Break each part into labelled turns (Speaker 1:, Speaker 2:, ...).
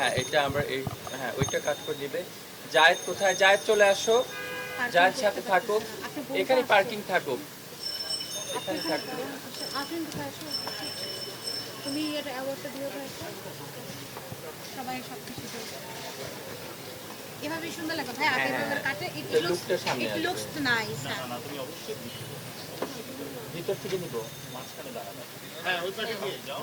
Speaker 1: হ্যাঁ এটা আমরা এই হ্যাঁ ওইটা কাট করে দিবে জায়েদ কোথায়? জায়েদ চলে আসো। জায়েদ সাথে থাকুক এখানে পার্কিং থাকুক এখানে
Speaker 2: তুমি অ্যাওয়ার্ডটা ভাই সবাই সব কিছু এভাবে সুন্দর লাগে। ভাই আগে
Speaker 1: হ্যাঁ,
Speaker 2: এভাবে কাটে। It looks it looks nice
Speaker 1: ভিতর থেকে নিব
Speaker 3: থেকে ভিতরে ঢুকবে আমরা আবার ওদিকে চলে যাব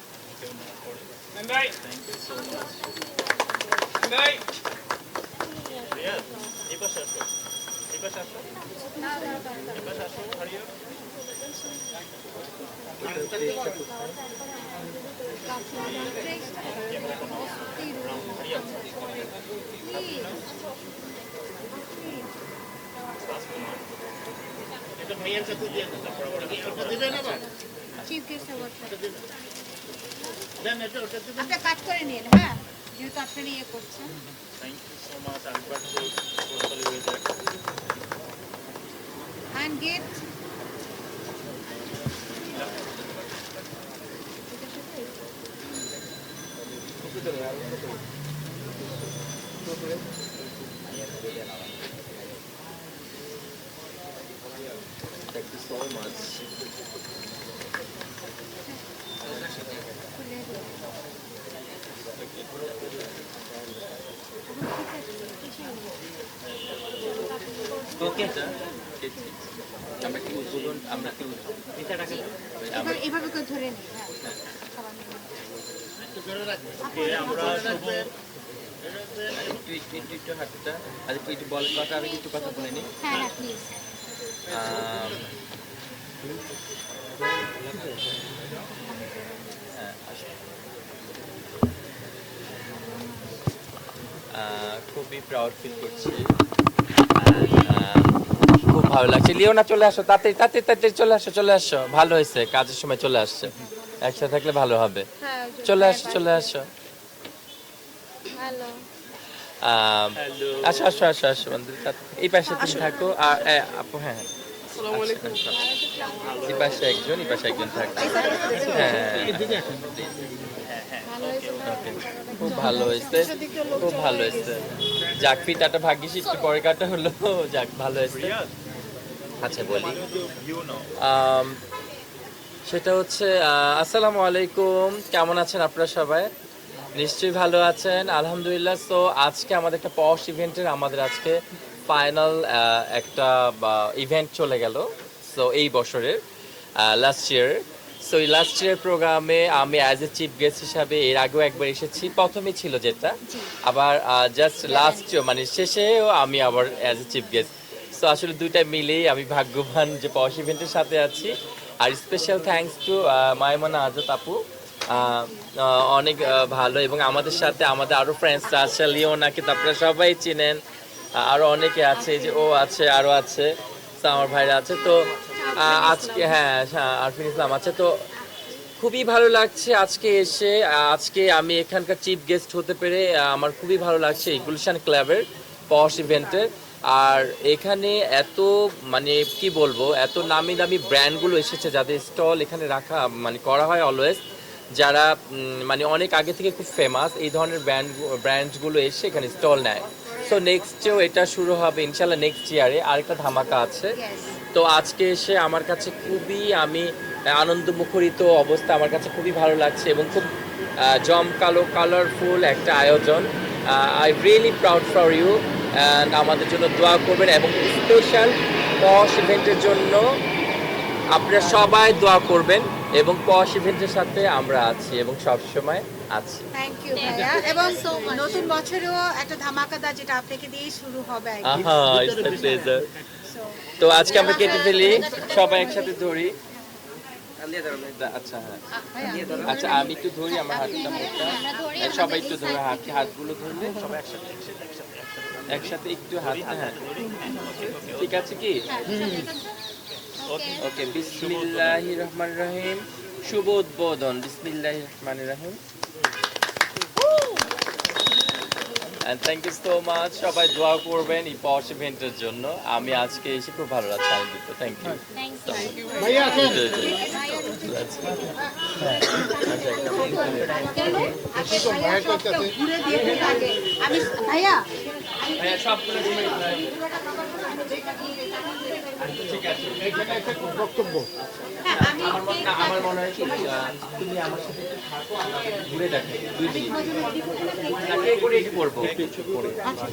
Speaker 3: চলে
Speaker 1: আসলে বেশি ভালো হবে সবাই আসলে। আচ্ছা ওকে
Speaker 2: এই ওকে
Speaker 4: ওকে ওকে আমরা রেডি
Speaker 2: ওকে ওয়ান টু
Speaker 3: এটা মেয়ের কাছে দিয়ে তারপর আবার ওটা দিবেন আবার
Speaker 2: চিফ গেস্ট অ্যাওয়ার্ডটা আপনি কাট করে নিন হ্যাঁ? যেহেতু আপনারা ইয়ে করছেন।
Speaker 1: Thank you so much
Speaker 4: okay
Speaker 1: আমরা কি উদ্বোধন আমরা কি উদ্বোধন
Speaker 2: এভাবে ধরে
Speaker 3: একটু
Speaker 1: হাতটা আর একটু বল কথা আমি একটু কথা বলে নিই
Speaker 2: হ্যাঁ হ্যাঁ
Speaker 1: খুবই প্রাউড ফিল করছি। খুব ভালো লাগছে। লিওনা চলে আসো তাড়াতাড়ি তাড়াতাড়ি তাড়াতাড়ি চলে আসো চলে আসো। ভালো হয়েছে কাজের সময় চলে আসছে। একসাথে থাকলে ভালো হবে।
Speaker 2: হ্যাঁ
Speaker 1: চলে আসো চলে আসো। আসো আসো আসো আসো এই পাশে তুমি থাকো আর আপু হ্যাঁ হ্যাঁ। এই পাশে একজন এই পাশে একজন থাকবে। হ্যাঁ।
Speaker 2: ভালো হয়েছে
Speaker 1: ওকে। খুব ভালো হয়েছে। খুব ভালো হয়েছে। যাক ভাগ্যিস একটু পরে কাটা হলো। যাক ভালো হয়েছে। আচ্ছা বলি। সেটা হচ্ছে আসসালামু আলাইকুম। কেমন আছেন আপনারা সবাই? নিশ্চয়ই ভালো আছেন। আলহামদুলিল্লাহ। সো আজকে আমাদের একটা পশ ইভেন্টের আমাদের আজকে ফাইনাল একটা ইভেন্ট চলে গেল সো এই বছরের লাস্ট ইয়ার সো এই লাস্ট ইয়ার প্রোগ্রামে আমি অ্যাজ এ চিফ গেস্ট হিসাবে এর আগেও একবার এসেছি। প্রথমে ছিল যেটা। আবার জাস্ট লাস্ট মানে শেষেও আমি আবার as a chief guest so আসলে দুইটা মিলেই আমি ভাগ্যবান যে পশ ইভেন্টের সাথে আছি। আর special thanks to Maimuna Azad আপু। অনেক ভালো এবং আমাদের সাথে আমাদের আরও ফ্রেন্ডসরা আছে লিওনাকে তো আপনারা সবাই চিনেন। আরও অনেকে আছে, যে ও আছে, আরও আছে আমার ভাইরা আছে, তো আজকে হ্যাঁ হ্যাঁ আরফিন ইসলাম আছে, তো খুবই ভালো লাগছে আজকে এসে আজকে আমি এখানকার চিফ গেস্ট হতে পেরে আমার খুবই ভালো লাগছে গুলশান ক্লাবের পশ ইভেন্টের। আর এখানে এত মানে কি বলব, এত নামি দামি ব্র্যান্ডগুলো এসেছে যাদের স্টল এখানে রাখা মানে করা হয় অলওয়েজ। যারা মানে অনেক আগে থেকে খুব ফেমাস এই ধরনের ব্র্যান্ড, ব্র্যান্ডগুলো এসে এখানে স্টল নেয়। সো নেক্সটেও এটা শুরু হবে ইনশাল্লাহ নেক্সট ইয়ারে আরেকটা ধামাকা আছে। তো আজকে এসে আমার কাছে খুবই আমি আনন্দ মুখরিত অবস্থা আমার কাছে খুবই ভালো লাগছে এবং খুব জমকালো কালারফুল একটা আয়োজন। I really proud for you and আমাদের জন্য দোয়া করবেন এবং স্পেশাল পশ ইভেন্টের জন্য আপনারা সবাই দোয়া করবেন। এবং পশ ইভেন্টের সাথে আমরা আছি এবং সবসময় আছি।
Speaker 2: থ্যাংক ইউ ভাইয়া। এবং নতুন বছরেও একটা ধামাকাদার যেটা আপনাকে দিয়েই শুরু হবে
Speaker 1: আহা ইটস প্লেজার
Speaker 2: So,
Speaker 1: তো আজকে আমরা কেটে ফেলি সবাই একসাথে ধরি। আচ্ছা হ্যাঁ। আচ্ছা আমি একটু ধরি আমার হাতটা মোটা। এই সবাই একটু ধরে হাত হাতগুলো ধরলে সবাই একসাথে একসাথে একটু হাত হ্যাঁ। ঠিক আছে কি?
Speaker 2: হ্যাঁ? ওকে
Speaker 1: ওকে বিসমিল্লাহির রহমানির রহিম শুভ উদ্বোধন বিসমিল্লাহির রহমানির রহিম thank you so much. সবাই দোয়া করবেন এই পশ ইভেন্টের জন্য। আমি আজকে এসে খুব ভালো লাগছে আনন্দিত। থ্যাংক
Speaker 2: থ্যাংক ইউ
Speaker 3: ভাইয়া
Speaker 1: ঠিক আছে।
Speaker 3: বক্তব্য।
Speaker 2: হ্যাঁ
Speaker 1: আমার মনে হয় তুমি আমার সাথে থাকো ঘুরে দেখো। দুই দিন করব। কিছু করে
Speaker 2: আচ্ছা